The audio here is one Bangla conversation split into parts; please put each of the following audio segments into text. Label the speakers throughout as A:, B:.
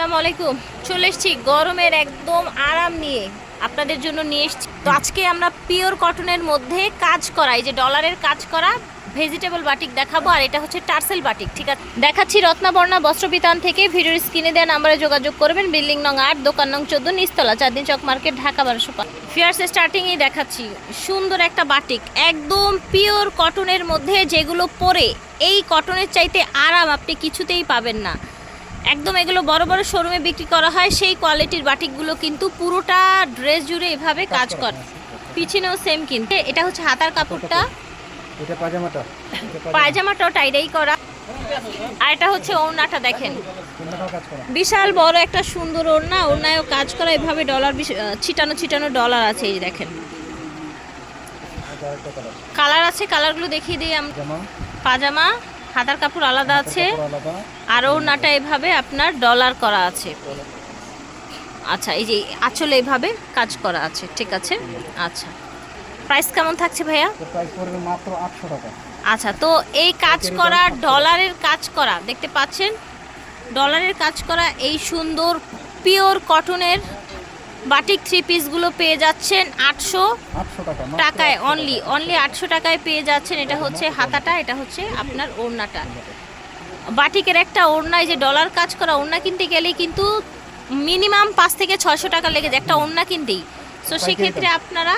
A: আসসালামু আলাইকুম। চলে এসেছি গরমের একদম আরাম নিয়ে আপনাদের জন্য নিয়ে এসেছি। তো আজকে আমরা পিওর কটনের মধ্যে কাজ করা, এই যে ডলারের কাজ করা ভেজিটেবল বাটিক দেখাবো, আর এটা হচ্ছে টার্সেল বাটিক, ঠিক আছে? দেখাচ্ছি রত্নাবর্ণা বস্ত্রবিতান থেকে, ভিডিওর স্ক্রিনে দেওয়া নাম্বারে যোগাযোগ করবেন, বিল্ডিং নং আট, দোকান নং চোদ্দ নিস্তলা চারদিন চক মার্কেট, ঢাকা বারোশো পাঁচ। ফিয়ার্স স্টার্টিংয়েই দেখাচ্ছি, সুন্দর একটা বাটিক, একদম পিওর কটনের মধ্যে যেগুলো পরে, এই কটনের চাইতে আরাম আপনি কিছুতেই পাবেন না। একদম এগুলো বড় বড় শোরুমে বিক্রি করা হয় সেই কোয়ালিটির বাটিকগুলো কিন্তু পুরোটা ড্রেস জুড়ে এভাবে কাজ করে পিছনেও সেম কিন্তু। এটা হচ্ছে হাতার কাপড়টা।
B: এটা পাজামাটা এটা
A: পায়জামাটাও টাইডাই করা। আর এটা হচ্ছে ওড়নাটা দেখেন। বিশাল বড় একটা সুন্দর ওড়না। ওড়নায়ও কাজ করা। এভাবে ডলার ছিটানো ছিটানো ডলার আছে এই দেখেন।
B: কালার
A: আছে কালারগুলো দেখিয়ে দিই
B: জামা
A: পাজামা হাতার কাপড় আলাদা আছে। আর ওড়নাটা এভাবে আপনার ডলার করা আছে। আচ্ছা এই যে আঁচলে এভাবে কাজ করা আছে ঠিক আছে? আচ্ছা। প্রাইস কেমন থাকছে ভাইয়া?
B: মাত্র আটশো টাকা।
A: আচ্ছা তো এই কাজ করা ডলারের কাজ করা দেখতে পাচ্ছেন? ডলারের কাজ করা এই সুন্দর পিওর কটনের বাটিক থ্রি পিসগুলো পেয়ে যাচ্ছেন আটশো টাকায় অনলি অনলি আটশো টাকায় পেয়ে যাচ্ছেন। এটা হচ্ছে হাতাটা এটা হচ্ছে আপনার ওড়নাটা। বাটিকের একটা ওড়নায় যে ডলার কাজ করা ওড়না কিনতে গেলেই কিন্তু মিনিমাম পাঁচ থেকে ছশো টাকা লেগে যায় একটা ওড়না কিনতেই। সো সেক্ষেত্রে আপনারা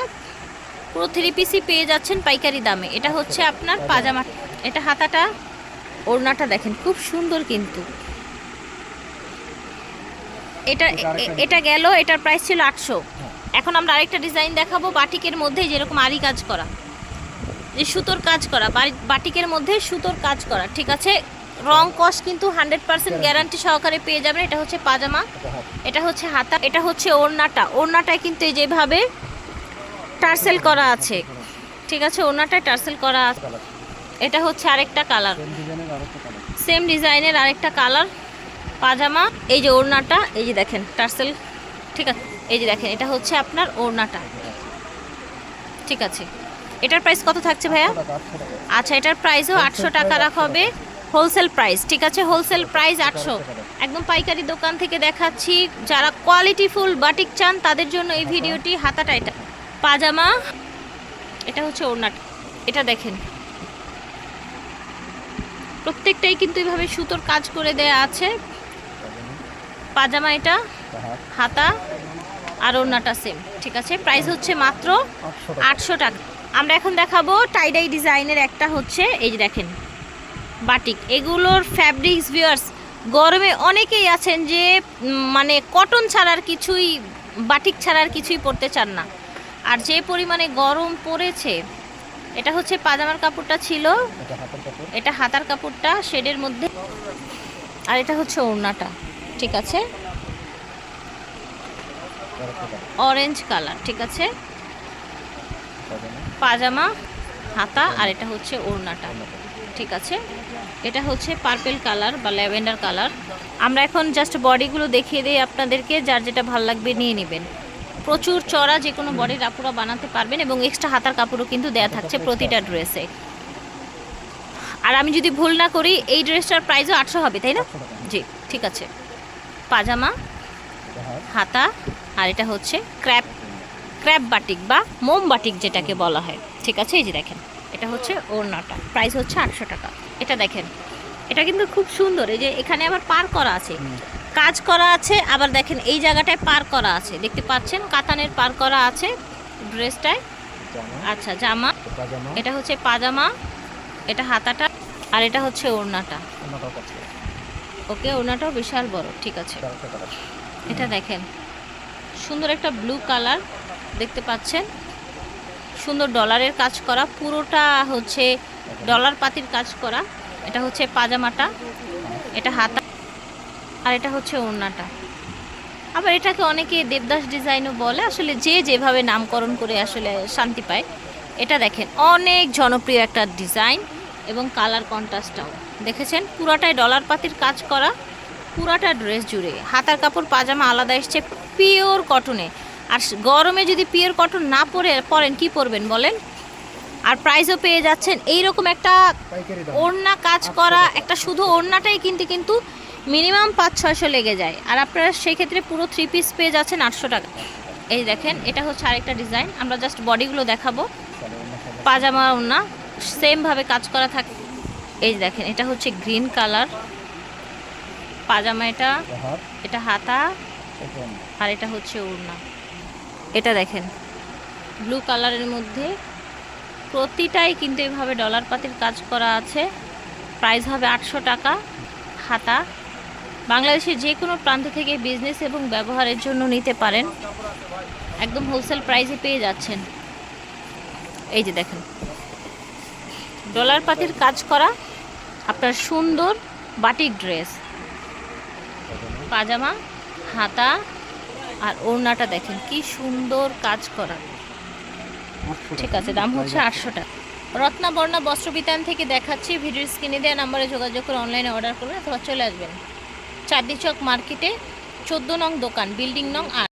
A: পুরো থ্রি পিসই পেয়ে যাচ্ছেন পাইকারি দামে। এটা হচ্ছে আপনার পাজামা। এটা হাতাটা ওড়নাটা দেখেন খুব সুন্দর কিন্তু। এটা
B: এটা
A: গেল এটার প্রাইস ছিল আটশো। এখন আমরা আরেকটা ডিজাইন দেখাবো বাটিকের মধ্যে যেরকম আরি কাজ করা। যে সুতোর কাজ করা বাটিকের মধ্যে সুতোর কাজ করা ঠিক আছে? রং কস কিন্তু হান্ড্রেড পার্সেন্ট গ্যারান্টি সহকারে পেয়ে যাবেন এটা হচ্ছে পাজামা
B: এটা
A: হচ্ছে হাতা এটা হচ্ছে ওড়নাটা। ওড়নাটায় কিন্তু এই যেভাবে টার্সেল করা আছে ঠিক আছে? ওড়নাটায় টার্সেল করা আছে। এটা হচ্ছে আরেকটা কালার।
B: সেম ডিজাইনের আরেকটা কালার
A: সেম ডিজাইনের আরেকটা কালার পাজামা, এই যে ওড়নাটা, এই যে দেখেন, টার্সেল, ঠিক আছে, এই যে দেখেন, এটা হচ্ছে আপনার ওড়নাটা। ঠিক আছে। এটার প্রাইস কত থাকছে ভাইয়া? আচ্ছা এটার প্রাইসও আটশো টাকা রাখা হবে। হোলসেল প্রাইস ঠিক আছে হোলসেল প্রাইস আটশো। একদম পাইকারি দোকান থেকে দেখাচ্ছি, যারা কোয়ালিটিফুল বাটিক চান, তাদের জন্য এই ভিডিওটি হাতাটা এটা। পাজামা, এটা হচ্ছে ওড়নাটা, এটা দেখেন। প্রত্যেকটাই কিন্তু এইভাবে সুতোর কাজ করে দেয়া আছে। পাজামা এটা
B: এটা হাতা
A: আর ওড়নাটা সেম ঠিক আছে? প্রাইস হচ্ছে মাত্র
B: আটশো টাকা।
A: আমরা এখন দেখাবো টাইডাই ডিজাইনের একটা হচ্ছে এই যে দেখেন বাটিক এগুলোর ফ্যাব্রিক্স ভিউয়ার্স গরমে অনেকেই আছেন যে মানে কটন ছাড়ার কিছুই বাটিক ছাড়ার কিছুই পরতে চান না। আর যে পরিমাণে গরম পড়েছে এটা হচ্ছে পাজামার কাপড়টা ছিল
B: এটা হাতার
A: কাপড়টা শেডের মধ্যে আর এটা হচ্ছে ওড়নাটা। ঠিক আছে? অরেঞ্জ কালার ঠিক আছে?
B: পাজামা
A: হাতা আর এটা হচ্ছে ওড়নাটা ঠিক আছে? এটা হচ্ছে পার্পেল কালার বা ল্যাভেন্ডার কালার আমরা এখন জাস্ট বডিগুলো দেখিয়ে দিই আপনাদেরকে যার যেটা ভালো লাগবে নিয়ে নেবেন। প্রচুর চড়া যে কোনো বডির আপুরা বানাতে পারবেন এবং এক্সট্রা হাতার কাপড়ও কিন্তু দেয়া থাকছে প্রতিটা ড্রেসে আর আমি যদি ভুল না করি এই ড্রেসটার প্রাইসও আটশো হবে তাই না? জি ঠিক আছে। পাজামা
B: হাতা
A: আর এটা হচ্ছে ক্র্যাপ ক্র্যাপ বাটিক বা মোম বাটিক যেটাকে বলা হয়। ঠিক আছে? এই যে দেখেন এটা হচ্ছে ওড়নাটা। প্রাইস হচ্ছে আটশো টাকা। এটা দেখেন এটা কিন্তু খুব সুন্দর। এই যে এখানে আবার পার করা আছে। কাজ করা আছে আবার দেখেন এই জায়গাটায় পার করা আছে। দেখতে পাচ্ছেন কাতানের পার করা আছে ড্রেসটায়। আচ্ছা জামা।
B: এটা
A: হচ্ছে পাজামা এটা হাতাটা আর এটা হচ্ছে ওড়নাটা। ওকে ওড়নাটাও বিশাল বড়, ঠিক আছে।
B: এটা
A: দেখেন, সুন্দর একটা ব্লু কালার দেখতে পাচ্ছেন। সুন্দর ডলারের কাজ করা, পুরোটা হচ্ছে ডলার পাতির কাজ করা। এটা হচ্ছে পাজামাটা, এটা হাতা, আর এটা হচ্ছে ওড়নাটা। আবার এটাকে অনেকে দেবদাস ডিজাইনও বলে, আসলে যে যেভাবে নামকরণ করে আসলে শান্তি পায়। এটা দেখেন, অনেক জনপ্রিয় একটা ডিজাইন এবং কালার কন্ট্রাস্টটাও দেখেছেন পুরাটাই ডলার পাতির কাজ করা পুরাটা ড্রেস জুড়ে। হাতার কাপড় পাজামা আলাদা এসছে পিওর কটনে আর গরমে যদি পিওর কটন না পরে পরেন কি পরবেন বলেন? আর প্রাইসও পেয়ে যাচ্ছেন। এইরকম একটা ওড়না কাজ করা একটা শুধু ওড়নাটাই কিনতে কিন্তু মিনিমাম পাঁচ ছয়শো লেগে যায়। আর আপনারা সেক্ষেত্রে পুরো থ্রি পিস পেয়ে যাচ্ছেন আটশো টাকা। এই দেখেন এটা হচ্ছে আরেকটা ডিজাইন আমরা জাস্ট বডিগুলো দেখাবো। পাজামা ওড়না সেমভাবে কাজ করা থাকে এই যে দেখেন এটা হচ্ছে গ্রিন কালার। পাজামা এটা
B: এটা হাতা
A: আর এটা হচ্ছে ওড়না। এটা দেখেন ব্লু কালারের মধ্যে প্রতিটাই কিন্তু এভাবে ডলার পাতির কাজ করা আছে। প্রাইস হবে আটশো টাকা হাতা। বাংলাদেশের যে কোনো প্রান্ত থেকে বিজনেস এবং ব্যবহারের জন্য নিতে পারেন। একদম হোলসেল প্রাইসে পেয়ে যাচ্ছেন। এই যে দেখেন ডলার পাতির কাজ করা আপনার সুন্দর বাটিক ড্রেস। পাজামা, হাতা আর ওড়নাটা দেখেন, কি সুন্দর কাজ করা। ঠিক আছে, দাম হচ্ছে আটশো টাকা। রত্না বর্ণা বস্ত্রবিতান থেকে দেখাচ্ছি, ভিডিওর স্ক্রিনে দেওয়া নাম্বারে যোগাযোগ করে অনলাইনে অর্ডার করবেন অথবা চলে আসবেন। চাঁদনি চক মার্কেটে চোদ্দ নং দোকান, বিল্ডিং নং আট।